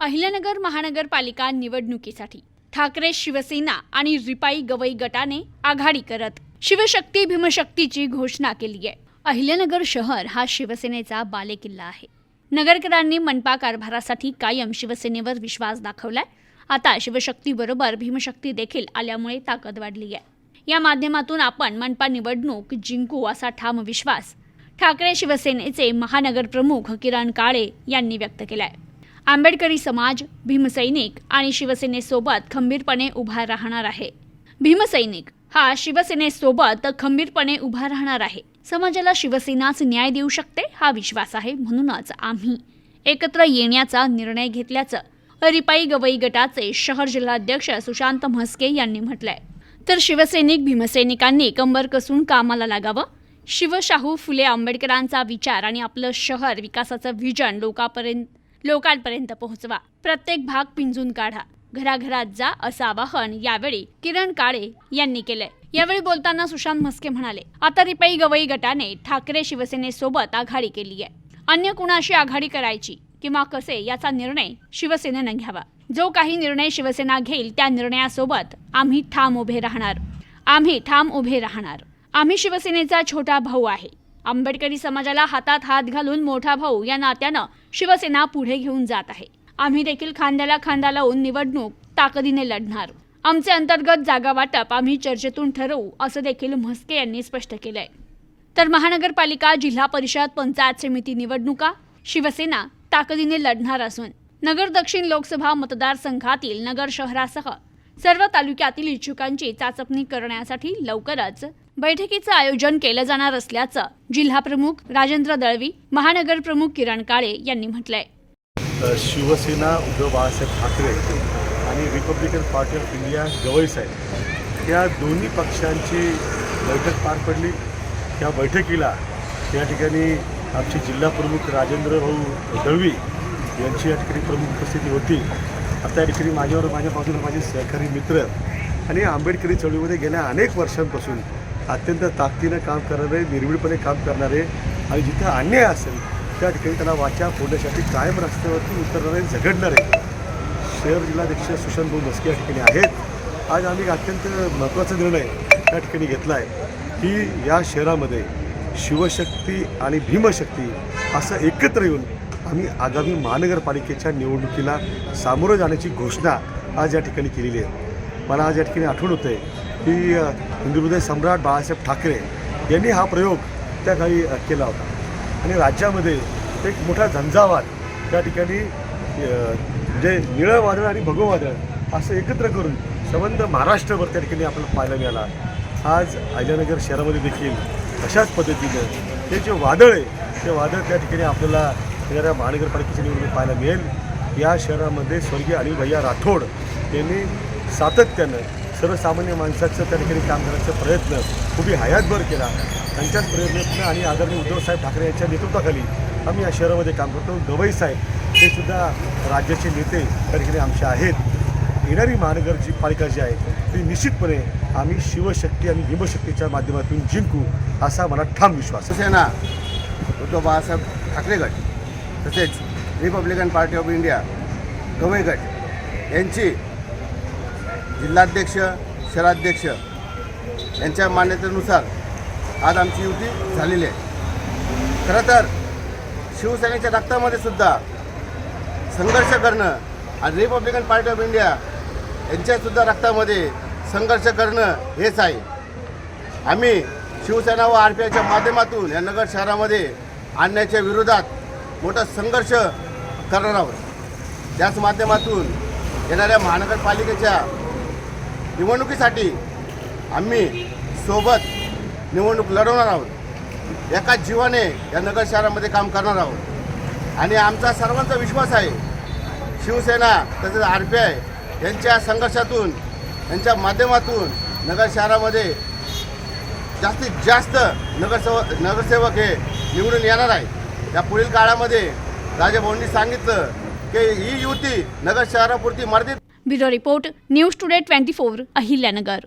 अहिल्यानगर महानगरपालिका निवडणुकीसाठी. ठाकरे शिवसेना आणि रिपाई गवई गटाने आघाडी करत शिवशक्ती भीमशक्तीची घोषणा केली आहे. अहिल्यानगर शहर हा शिवसेनेचा बालेकिल्ला आहे. नगरकरांनी मनपा कारभारासाठी कायम शिवसेनेवर विश्वास दाखवलाय. आता शिवशक्तीबरोबर भीमशक्ती देखील आल्यामुळे ताकद वाढली आहे. या माध्यमातून आपण मनपा निवडणूक जिंकू असा ठाम विश्वास ठाकरे शिवसेनेचे महानगर प्रमुख किरण काळे यांनी व्यक्त केलाय. आंबेडकरी समाज भीमसैनिक आणि शिवसेनेसोबत खंबीरपणे उभा राहणार आहे. भीमसैनिक हा शिवसेनेसोबत खंबीरपणे उभा राहणार आहे. समाजाला शिवसेनाच न्याय देऊ शकते हा विश्वास आहे म्हणूनच आम्ही एकत्र येण्याचा निर्णय घेतल्याचं रिपाई गवई गटाचे शहर जिल्हाध्यक्ष सुशांत म्हस्के यांनी म्हटलंय. तर शिवसैनिक भीमसैनिकांनी कंबर कसून कामाला लागावं? शिवशाहू फुले आंबेडकरांचा विचार आणि आपलं शहर विकासाचं व्हिजन लोकांपर्यंत लोकांपर्यंत पोहोचवा. प्रत्येक भाग पिंजून काढा. घराघरात जा असं आवाहन यावेळी किरण काळे यांनी केलंय. यावेळी बोलताना सुशांत म्हस्के म्हणाले आता रिपाई गवई गटाने ठाकरे शिवसेनेसोबत आघाडी केली आहे अन्य कुणाशी आघाडी करायची किंवा कसे याचा निर्णय शिवसेनेनं घ्यावा. जो काही निर्णय शिवसेना घेईल त्या निर्णयासोबत आम्ही ठाम उभे राहणार. आम्ही ठाम उभे राहणार. आम्ही शिवसेनेचा छोटा भाऊ आहे. आंबेडकरी समाजाला हातात हात घालून मोठा भाऊ या नात्यानं शिवसेना पुढे घेऊन जात आहे. आम्ही देखील खांद्याला खांदा लावून निवडणूक ताकदीने लढणार. आमचे अंतर्गत जागा वाटप आम्ही चर्चेतून ठरवू असं देखील म्हस्के यांनी स्पष्ट केलंय. तर महानगरपालिका जिल्हा परिषद पंचायत समिती निवडणुका शिवसेना ताकदीने लढणार असून नगर दक्षिण लोकसभा मतदारसंघातील नगर शहरासह सर्व तालुक्यातील इच्छुकांची चाचपणी करण्यासाठी लवकरच बैठकीचं आयोजन केलं जाणार असल्याचं जिल्हाप्रमुख राजेंद्र दळवी महानगर प्रमुख किरण काळे यांनी म्हटलंय. शिवसेना उद्धव बाळासाहेब ठाकरे आणि Republican party of India Gavai Saheb या दोन्ही पक्षांची बैठक पार पडली. त्या बैठकीला या ठिकाणी आमचे जिल्हा प्रमुख राजेंद्र भाऊ दळवी यांची या ठिकाणी प्रमुख उपस्थिती होती. आता या ठिकाणी माझ्यावर माझ्या बाजूला माझे सहकारी मित्र आणि आंबेडकरी चळवळीमध्ये गेल्या अनेक वर्षांपासून अत्यंत ताकदीनं काम करणारे निर्भीडपणे काम करणारे आणि जिथं अन्याय असेल त्या ठिकाणी त्यांना वाचा फोडण्यासाठी कायम रस्त्यावरती उतरणारे झगडणारे शहर जिल्हाध्यक्ष सुशांत भाऊ मस्के या ठिकाणी आहेत. आज आम्ही अत्यंत महत्त्वाचा निर्णय त्या ठिकाणी घेतला आहे की या शहरामध्ये शिवशक्ती आणि भीमशक्ती असं एकत्र येऊन आम्ही आगामी महानगरपालिकेच्या निवडणुकीला सामोरं जाण्याची घोषणा आज या ठिकाणी केलेली आहे. मला आज या ठिकाणी आठवण होतं आहे की हिंदुहृदय सम्राट बाळासाहेब ठाकरे यांनी हा प्रयोग त्या काळी केला होता. आणि राज्यामध्ये एक मोठा झंझावात त्या ठिकाणी जे निळं वादळ आणि भगव वादळ असं एकत्र करून संबंध महाराष्ट्रभर त्या ठिकाणी आपल्याला पाहायला मिळाला. आज अहिल्यानगर शहरामध्ये देखील अशाच पद्धतीनं हे जे वादळ आहे ते वादळ त्या ठिकाणी आपल्याला येणाऱ्या महानगरपालिकेच्या निवडणूक पाहायला मिळेल. या शहरामध्ये स्वर्गीय अनिल भैया राठोड यांनी सातत्यानं सर्वसामान्य माणसाचं त्या ठिकाणी काम करण्याचा प्रयत्न उभी हयातभर केला. त्यांच्याच प्रयत्न आणि आदरणीय उद्धवसाहेब ठाकरे यांच्या नेतृत्वाखाली आम्ही या शहरामध्ये काम करतो. गवई साहेब हे सुद्धा राज्याचे नेते त्या ठिकाणी आमचे आहेत. येणारी महानगर जी पालिका जी आहे ती निश्चितपणे आम्ही शिवशक्ती आणि हिमशक्तीच्या माध्यमातून जिंकू असा मला ठाम विश्वास आहे. शिवसेना उद्धव बाळासाहेब ठाकरे गट तसेच Republican party of India Gavai गट यांची जिल्हाध्यक्ष शहराध्यक्ष यांच्या मान्यतेनुसार आज आमची युती झालेली आहे. खरं तर शिवसेनेच्या रक्तामध्ये सुद्धा संघर्ष करणं आणि रिपब्लिकन पार्टी ऑफ इंडिया यांच्यासुद्धा रक्तामध्ये संघर्ष करणं हेच आहे. आम्ही शिवसेना व आर पी आयच्या माध्यमातून या नगर शहरामध्ये आणण्याच्या विरोधात मोठा संघर्ष करणार आहोत. त्याच माध्यमातून येणाऱ्या महानगरपालिकेच्या निवडणुकीसाठी आम्ही सोबत निवडणूक लढवणार आहोत. एका जीवाने या नगर शहरामध्ये काम करणार आहोत. आणि आमचा सर्वांचा विश्वास आहे शिवसेना तसेच आर पी आय यांच्या संघर्षातून यांच्या माध्यमातून नगर शहरामध्ये जास्तीत जास्त नगरसेवक नगरसेवक हे निवडून येणार आहे या पुढील काळामध्ये राजाभाऊंनी सांगितलं की ही युती नगर शहरापुरती मर्यादित bureau report news today twenty four Ahilyanagar